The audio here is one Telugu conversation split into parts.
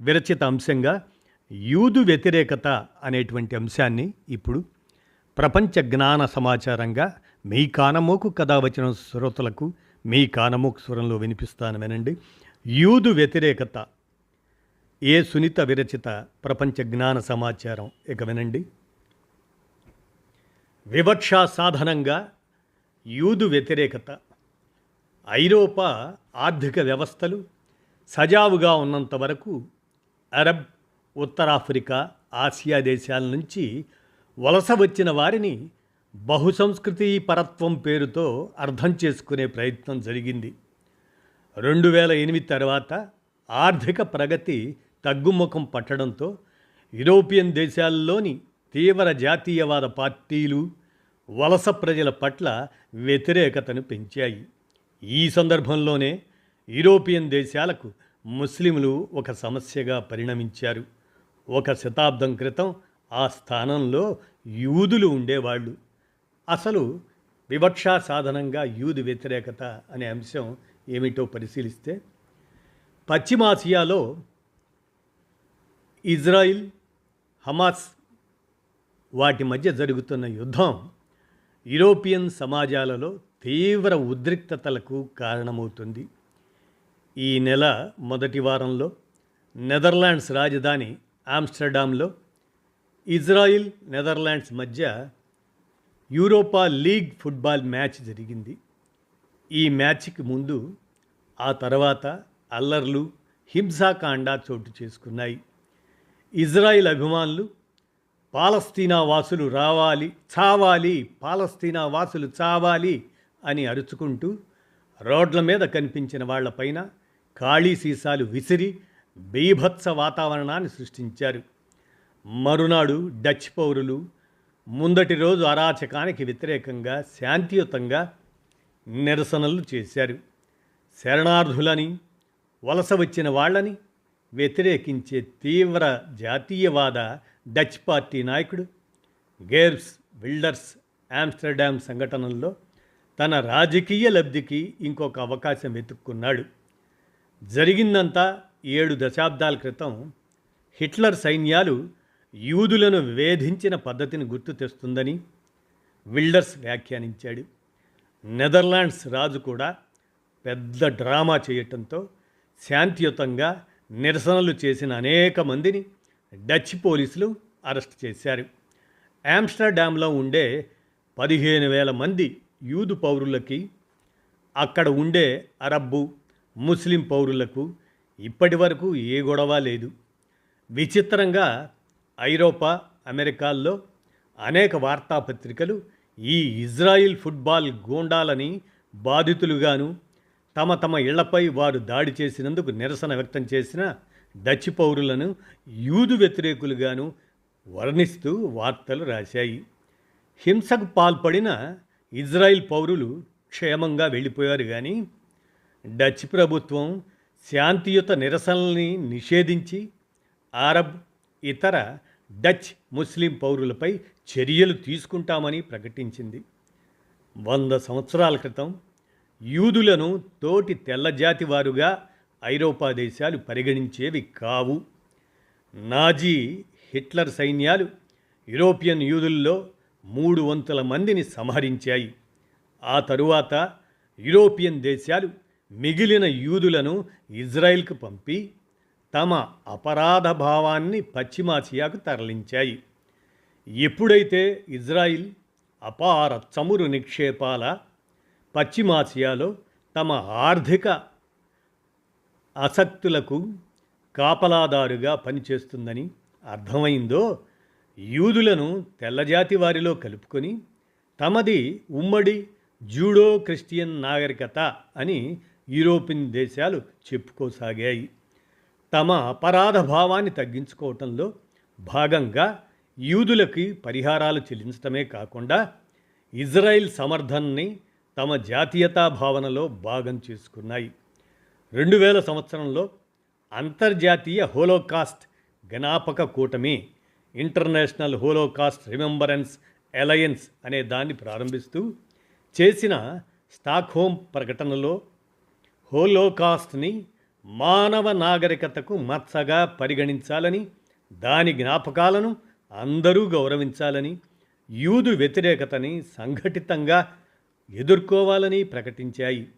విరచిత అంశంగా యూదు వ్యతిరేకత అనేటువంటి అంశాన్ని ఇప్పుడు ప్రపంచ జ్ఞాన సమాచారంగా మీ కానమోకు కథ వచ్చిన శ్రోతలకు మీ కానమోకు స్వరంలో వినిపిస్తాను వినండి. యూదు వ్యతిరేకత ఏ సునీత విరచిత ప్రపంచ జ్ఞాన సమాచారం? ఇక వినండి. వివక్ష సాధనంగా యూదు వ్యతిరేకత ఐరోపా ఆర్థిక వ్యవస్థలు సజావుగా ఉన్నంత వరకు అరబ్ ఉత్తరాఫ్రికా ఆసియా దేశాల నుంచి వలస వచ్చిన వారిని బహుసంస్కృతి పరత్వం పేరుతో అర్థం చేసుకునే ప్రయత్నం జరిగింది. రెండు వేల ఎనిమిది తర్వాత ఆర్థిక ప్రగతి తగ్గుముఖం పట్టడంతో యూరోపియన్ దేశాల్లోని తీవ్ర జాతీయవాద పార్టీలు వలస ప్రజల పట్ల వ్యతిరేకతను పెంచాయి. ఈ సందర్భంలోనే యూరోపియన్ దేశాలకు ముస్లింలు ఒక సమస్యగా పరిణమించారు. ఒక శతాబ్దం క్రితం ఆ స్థానంలో యూదులు ఉండేవాళ్ళు. అసలు వివక్షా సాధనంగా యూదు వ్యతిరేకత అనే అంశం ఏమిటో పరిశీలిస్తే పశ్చిమాసియాలో ఇజ్రాయిల్ హమాస్ వాటి మధ్య జరుగుతున్న యుద్ధం యూరోపియన్ సమాజాలలో తీవ్ర ఉద్రిక్తతలకు కారణమవుతుంది. ఈ నెల మొదటి వారంలో నెదర్లాండ్స్ రాజధాని ఆమ్స్టర్డామ్లో ఇజ్రాయిల్ నెదర్లాండ్స్ మధ్య యూరోపా లీగ్ ఫుట్బాల్ మ్యాచ్ జరిగింది. ఈ మ్యాచ్కి ముందు ఆ తర్వాత అల్లర్లు హింసాకాండ చోటు చేసుకున్నాయి. ఇజ్రాయిల్ అభిమానులు పాలస్తీనా వాసులు రావాలి చావాలి పాలస్తీనా వాసులు చావాలి అని అరుచుకుంటూ రోడ్ల మీద కనిపించిన వాళ్ళపైన ఖాళీ సీసాలు విసిరి బీభత్స వాతావరణాన్ని సృష్టించారు. మరునాడు డచ్ పౌరులు ముందటి రోజు అరాచకానికి వ్యతిరేకంగా శాంతియుతంగా నిరసనలు చేశారు. శరణార్థులని వలస వచ్చిన వాళ్ళని వ్యతిరేకించే తీవ్ర జాతీయవాద డచ్ పార్టీ నాయకుడు గేర్స్ బిల్డర్స్ ఆమ్స్టర్డామ్ సంఘటనల్లో తన రాజకీయ లబ్ధికి ఇంకొక అవకాశం వెతుక్కున్నాడు. జరిగిందంతా ఏడు దశాబ్దాల క్రితం హిట్లర్ సైన్యాలు యూదులను వేధించిన పద్ధతిని గుర్తు తెస్తుందని విల్డర్స్ వ్యాఖ్యానించాడు. నెదర్లాండ్స్ రాజు కూడా పెద్ద డ్రామా చేయటంతో శాంతియుతంగా నిరసనలు చేసిన అనేక మందిని డచ్ పోలీసులు అరెస్ట్ చేశారు. ఆమ్స్టర్డామ్లో ఉండే పదిహేను వేల మంది యూదు పౌరులకి అక్కడ ఉండే అరబ్బు ముస్లిం పౌరులకు ఇప్పటి వరకు ఏ గొడవ లేదు. విచిత్రంగా ఐరోపా అమెరికాల్లో అనేక వార్తాపత్రికలు ఈ ఇజ్రాయిల్ ఫుట్బాల్ గూండాలని బాధితులుగాను తమ తమ ఇళ్ళపై వారు దాడి చేసినందుకు నిరసన వ్యక్తం చేసిన డచ్ పౌరులను యూదు వ్యతిరేకులుగాను వర్ణిస్తూ వార్తలు రాశాయి. హింసకు పాల్పడిన ఇజ్రాయిల్ పౌరులు క్షేమంగా వెళ్ళిపోయారు కానీ డచ్ ప్రభుత్వం శాంతియుత నిరసనల్ని నిషేధించి అరబ్ ఇతర డచ్ ముస్లిం పౌరులపై చర్యలు తీసుకుంటామని ప్రకటించింది. వంద సంవత్సరాల క్రితం యూదులను తోటి తెల్లజాతి వారుగా ఐరోపా దేశాలు పరిగణించేవి కావు. నాజీ హిట్లర్ సైన్యాలు యూరోపియన్ యూదుల్లో మూడు వంతుల మందిని సంహరించాయి. ఆ తరువాత యూరోపియన్ దేశాలు మిగిలిన యూదులను ఇజ్రాయిల్కు పంపి తమ అపరాధ భావాన్ని పశ్చిమాసియాకు తరలించాయి. ఎప్పుడైతే ఇజ్రాయిల్ అపార చమురు నిక్షేపాల పశ్చిమాసియాలో తమ ఆర్థిక ఆసక్తులకు కాపలాదారుగా పనిచేస్తుందని అర్థమైందో యూదులను తెల్లజాతి వారిలో కలుపుకొని తమది ఉమ్మడి జూడో క్రిస్టియన్ నాగరికత అని యూరోపియన్ దేశాలు చెప్పుకోసాగాయి. తమ అపరాధ భావాన్ని తగ్గించుకోవటంలో భాగంగా యూదులకి పరిహారాలు చెల్లించటమే కాకుండా ఇజ్రాయిల్ సమర్థన్ని తమ జాతీయతా భావనలో భాగం చేసుకున్నాయి. రెండు వేల సంవత్సరంలో అంతర్జాతీయ హోలోకాస్ట్ జ్ఞాపక కూటమి ఇంటర్నేషనల్ హోలోకాస్ట్ రిమెంబరెన్స్ అలయన్స్ అనే దాన్ని ప్రారంభిస్తూ చేసిన స్టాక్హోమ్ ప్రకటనలో హోలోకాస్ట్ని మానవ నాగరికతకు మచ్చగా పరిగణించాలని దాని జ్ఞాపకాలను అందరూ గౌరవించాలని యూదు వ్యతిరేకతని సంఘటితంగా ఎదుర్కోవాలని ప్రకటించాయి.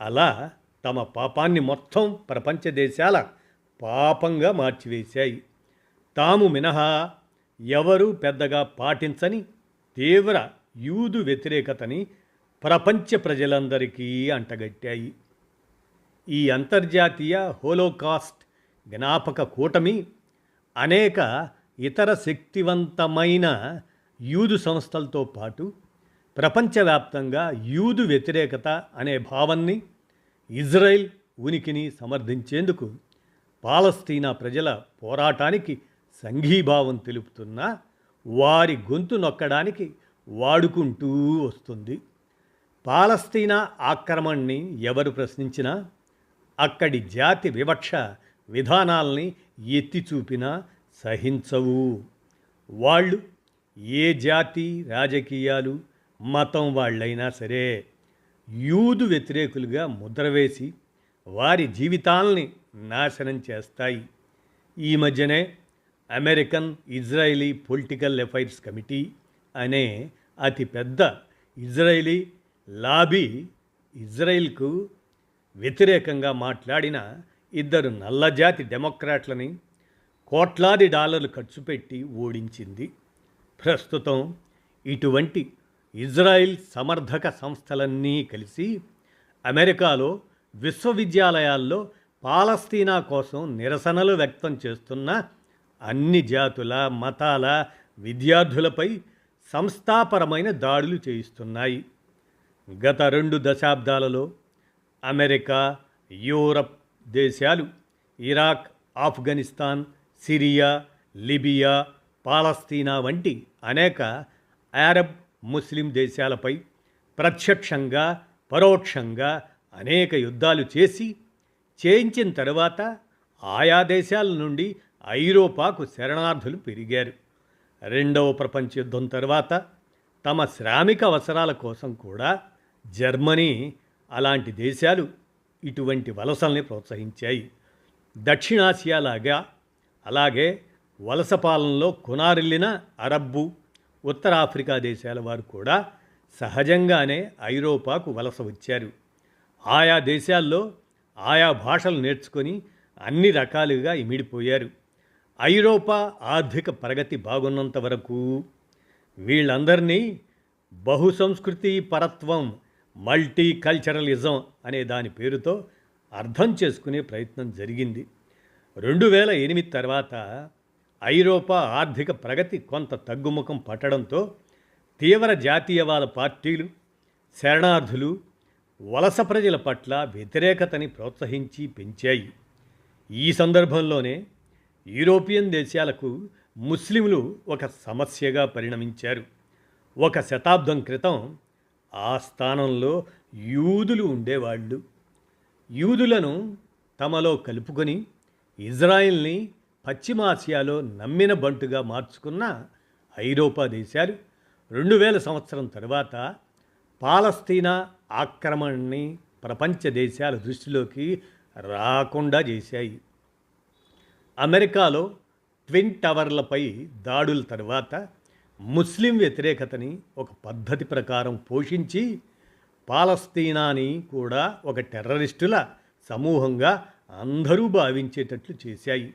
అలా తమ పాపాన్ని మొత్తం ప్రపంచ దేశాల పాపంగా మార్చివేశాయి. తాము మినహా ఎవరూ పెద్దగా పాటించని తీవ్ర యూదు వ్యతిరేకతని ప్రపంచ ప్రజలందరికీ అంటగట్టాయి. ఈ అంతర్జాతీయ హోలోకాస్ట్ జ్ఞాపక కూటమి అనేక ఇతర శక్తివంతమైన యూదు సంస్థలతో పాటు ప్రపంచవ్యాప్తంగా యూదు వ్యతిరేకత అనే భావాన్ని ఇజ్రాయెల్ ఉనికిని సమర్థించేందుకు పాలస్తీనా ప్రజల పోరాటానికి సంఘీభావం తెలుపుతున్న వారి గొంతు నొక్కడానికి వాడుకుంటూ వస్తుంది. పాలస్తీనా ఆక్రమణని ఎవరు ప్రశ్నించినా అక్కడి జాతి వివక్ష విధానాల్ని ఎత్తి చూపినా సహించవు. వాళ్ళు ఏ జాతి రాజకీయాలు మతం వాళ్ళైనా సరే యూదు వ్యతిరేకులుగా ముద్ర వేసి వారి జీవితాల్ని నాశనం చేస్తాయి. ఈ మధ్యనే American Israeli political affairs committee అనే అతిపెద్ద ఇజ్రాయిలీ లాబీ ఇజ్రాయిల్కు వ్యతిరేకంగా మాట్లాడిన ఇద్దరు నల్లజాతి డెమోక్రాట్లని కోట్లాది డాలర్లు ఖర్చు పెట్టి ఓడించింది. ప్రస్తుతం ఇటువంటి ఇజ్రాయిల్ సమర్థక సంస్థలన్నీ కలిసి అమెరికాలో విశ్వవిద్యాలయాల్లో పాలస్తీనా కోసం నిరసనలు వ్యక్తం చేస్తున్న అన్ని జాతుల మతాల విద్యార్థులపై సంస్థాపరమైన దాడులు చేయిస్తున్నాయి. గత రెండు దశాబ్దాలలో అమెరికా యూరప్ దేశాలు Iraq Afghanistan Syria Libya Palestine వంటి అనేక అరబ్ ముస్లిం దేశాలపై ప్రత్యక్షంగా పరోక్షంగా అనేక యుద్ధాలు చేసి చేయించిన తర్వాత ఆయా దేశాల నుండి ఐరోపాకు శరణార్థులు పెరిగారు. రెండవ ప్రపంచ యుద్ధం తర్వాత తమ శ్రామిక అవసరాల కోసం కూడా జర్మనీ అలాంటి దేశాలు ఇటువంటి వలసల్ని ప్రోత్సహించాయి. దక్షిణాసియాలాగా అలాగే వలస పాలనలో కొనారిల్లిన అరబ్బు ఉత్తర ఆఫ్రికా దేశాల వారు కూడా సహజంగానే ఐరోపాకు వలస వచ్చారు. ఆయా దేశాల్లో ఆయా భాషలు నేర్చుకొని అన్ని రకాలుగా ఇమిడిపోయారు. ఐరోపా ఆర్థిక ప్రగతి బాగున్నంత వరకు వీళ్ళందరినీ బహుసంస్కృతి పరత్వం మల్టీ కల్చరలిజం అనే దాని పేరుతో అర్థం చేసుకునే ప్రయత్నం జరిగింది. రెండు వేల ఎనిమిది తర్వాత ఐరోపా ఆర్థిక ప్రగతి కొంత తగ్గుముఖం పట్టడంతో తీవ్ర జాతీయవాద పార్టీలు శరణార్థులు వలస ప్రజల పట్ల వ్యతిరేకతని ప్రోత్సహించి పెంచాయి. ఈ సందర్భంలోనే యూరోపియన్ దేశాలకు ముస్లింలు ఒక సమస్యగా పరిణమించారు. ఒక శతాబ్దం క్రితం ఆ స్థానంలో యూదులు ఉండేవాళ్ళు. యూదులను తమలో కలుపుకొని ఇజ్రాయిల్ని పశ్చిమాసియాలో నమ్మిన బంటుగా మార్చుకున్న ఐరోపా దేశాలు రెండు వేల సంవత్సరం తర్వాత పాలస్తీనా ఆక్రమణని ప్రపంచ దేశాల దృష్టిలోకి రాకుండా చేశాయి. అమెరికాలో ట్విన్ టవర్లపై దాడుల తర్వాత ముస్లిం వ్యతిరేకతని ఒక పద్ధతి ప్రకారం పోషించి పాలస్తీనాని కూడా ఒక టెర్రరిస్టుల సమూహంగా అందరూ భావించేటట్లు చేశాయి.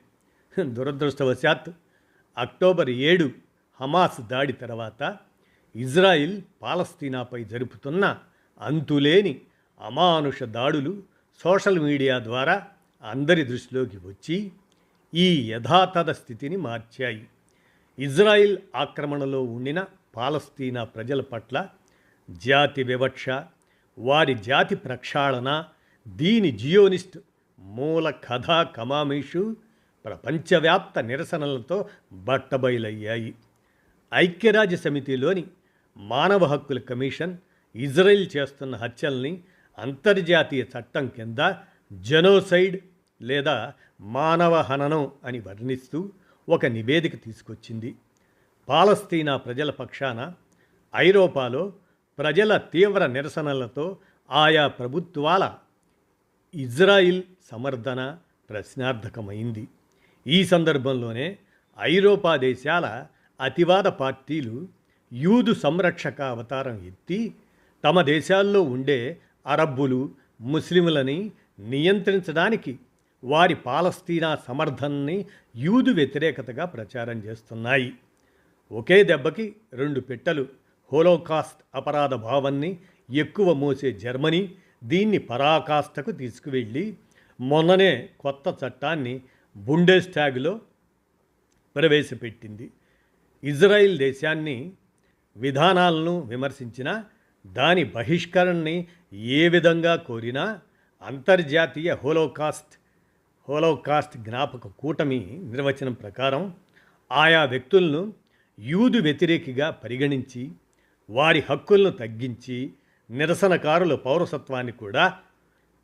దురదృష్టవశాత్ అక్టోబర్ ఏడు హమాస్ దాడి తర్వాత ఇజ్రాయిల్ పాలస్తీనాపై జరుపుతున్న అంతులేని అమానుష దాడులు సోషల్ మీడియా ద్వారా అందరి దృష్టిలోకి వచ్చి ఈ యథాతథ స్థితిని మార్చాయి. ఇజ్రాయిల్ ఆక్రమణలో ఉండిన పాలస్తీనా ప్రజల పట్ల జాతి వివక్ష వారి జాతి ప్రక్షాళన దీని జియోనిస్ట్ మూల కథా కమామీషు ప్రపంచవ్యాప్త నిరసనలతో బట్టబయలయ్యాయి. ఐక్యరాజ్య సమితిలోని మానవ హక్కుల కమిషన్ ఇజ్రాయిల్ చేస్తున్న హత్యల్ని అంతర్జాతీయ చట్టం కింద జనోసైడ్ లేదా మానవ హననం అని వర్ణిస్తూ ఒక నివేదిక తీసుకొచ్చింది. పాలస్తీనా ప్రజల పక్షాన ఐరోపాలో ప్రజల తీవ్ర నిరసనలతో ఆయా ప్రభుత్వాల ఇజ్రాయిల్ సమర్థన ప్రశ్నార్థకమైంది. ఈ సందర్భంలోనే ఐరోపా దేశాల అతివాద పార్టీలు యూదు సంరక్షక అవతారం ఎత్తి తమ దేశాల్లో ఉండే అరబ్బులు ముస్లింలని నియంత్రించడానికి వారి పాలస్తీనా సమర్థనని యూదు వ్యతిరేకతగా ప్రచారం చేస్తున్నాయి. ఒకే దెబ్బకి రెండు పెట్టలు హోలోకాస్ట్ అపరాధ భావాన్ని ఎక్కువ మోసే జర్మనీ దీన్ని పరాకాష్ఠకు తీసుకువెళ్ళి మొన్ననే కొత్త చట్టాన్ని బుండెస్టాగ్లో ప్రవేశపెట్టింది. ఇజ్రాయిల్ దేశాన్ని విధానాలను విమర్శించినా దాని బహిష్కరణని ఏ విధంగా కోరినా అంతర్జాతీయ హోలోకాస్ట్ హోలోకాస్ట్ జ్ఞాపక కూటమి నిర్వచనం ప్రకారం ఆయా వ్యక్తులను యూదు వ్యతిరేకిగా పరిగణించి వారి హక్కులను తగ్గించి నిరసనకారుల పౌరసత్వాన్ని కూడా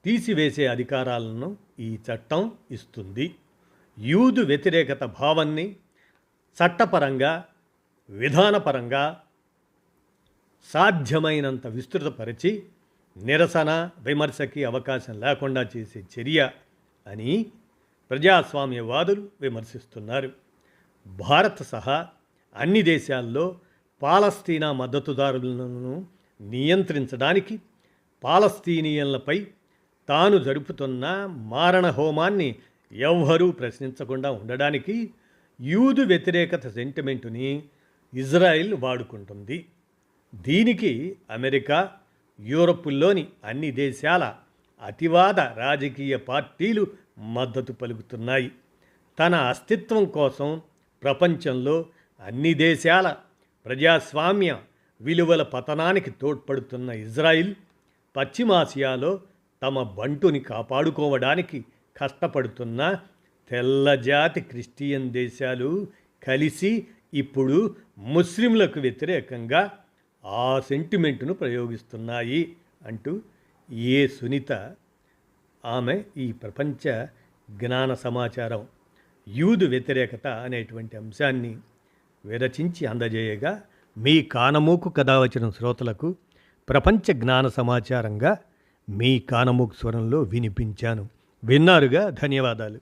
తీసివేసే అధికారాలను ఈ చట్టం ఇస్తుంది. యూదు వ్యతిరేకత భావాన్ని చట్టపరంగా విధానపరంగా సాధ్యమైనంత విస్తృతపరిచి నిరసన విమర్శకి అవకాశం లేకుండా చేసే చర్య అని ప్రజాస్వామ్యవాదులు విమర్శిస్తున్నారు. భారత్ సహా అన్ని దేశాల్లో పాలస్తీనా మద్దతుదారులను నియంత్రించడానికి పాలస్తీనియన్లపై తాను జరుపుతున్న మారణ హోమాన్ని ఎవ్వరూ ప్రశ్నించకుండా ఉండడానికి యూదు వ్యతిరేకత సెంటిమెంటుని ఇజ్రాయిల్ వాడుకుంటుంది. దీనికి అమెరికా యూరప్లోని అన్ని దేశాల అతివాద రాజకీయ పార్టీలు మద్దతు పలుకుతున్నాయి. తన అస్తిత్వం కోసం ప్రపంచంలో అన్ని దేశాల ప్రజాస్వామ్య విలువల పతనానికి తోడ్పడుతున్న ఇజ్రాయిల్ పశ్చిమాసియాలో తమ బంటుని కాపాడుకోవడానికి కష్టపడుతున్న తెల్లజాతి క్రిస్టియన్ దేశాలు కలిసి ఇప్పుడు ముస్లింలకు వ్యతిరేకంగా ఆ సెంటిమెంటును ప్రయోగిస్తున్నాయి అంటూ ఏ సునీత ఆమె ఈ ప్రపంచ జ్ఞాన సమాచారం యూదు వ్యతిరేకత అనేటువంటి అంశాన్ని విరచించి అందజేయగా మీ కానమూకు కథ వచ్చిన శ్రోతలకు ప్రపంచ జ్ఞాన సమాచారంగా మీ కానమూకు స్వరంలో వినిపించాను. విన్నారుగా? ధన్యవాదాలు.